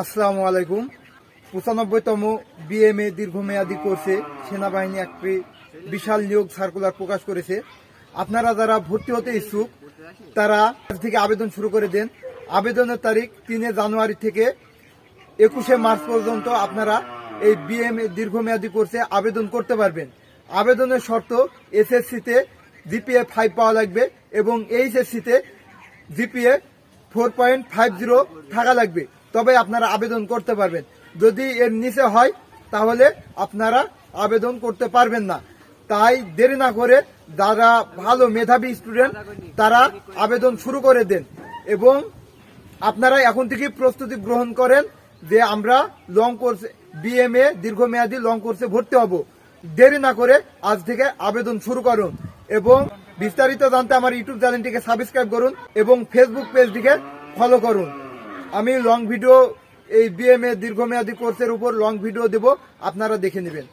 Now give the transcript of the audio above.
আসসালামু আলাইকুম। পঁচানব্বইতম বিএমএ দীর্ঘমেয়াদী কোর্সে সেনাবাহিনী একটি বিশাল নিয়োগ সার্কুলার প্রকাশ করেছে। আপনারা যারা ভর্তি হতে ইচ্ছুক, তারা আজ থেকে আবেদন শুরু করে দেন। আবেদনের তারিখ তিনে জানুয়ারি থেকে একুশে মার্চ পর্যন্ত আপনারা এই বিএমএ দীর্ঘমেয়াদী কোর্সে আবেদন করতে পারবেন। আবেদনের শর্ত এসএসসিতে জিপিএ ফাইভ পাওয়া লাগবে এবং এইচএসসিতে GPA four point five zero থাকা লাগবে। তবে আপনারা আবেদন করতে পারবেন। যদি এর নিচে হয়, তাহলে আপনারা আবেদন করতে পারবেন না। তাই দেরি না করে যারা ভালো মেধাবী স্টুডেন্ট তারা আবেদন শুরু করে দেন এবং আপনারা এখন থেকে প্রস্তুতি গ্রহণ করেন যে আমরা লং কোর্সে বিএমএ দীর্ঘমেয়াদী লং কোর্সে ভর্তি হব। দেরি না করে আজ থেকে আবেদন শুরু করুন এবং বিস্তারিত জানতে আমার ইউটিউব চ্যানেলটিকে সাবস্ক্রাইব করুন এবং ফেসবুক পেজটিকে ফলো করুন। আমি লং ভিডিও এই বিএমএ দীর্ঘমেয়াদী কোর্সের উপর লং ভিডিও দেব আপনারা দেখে নেবেন।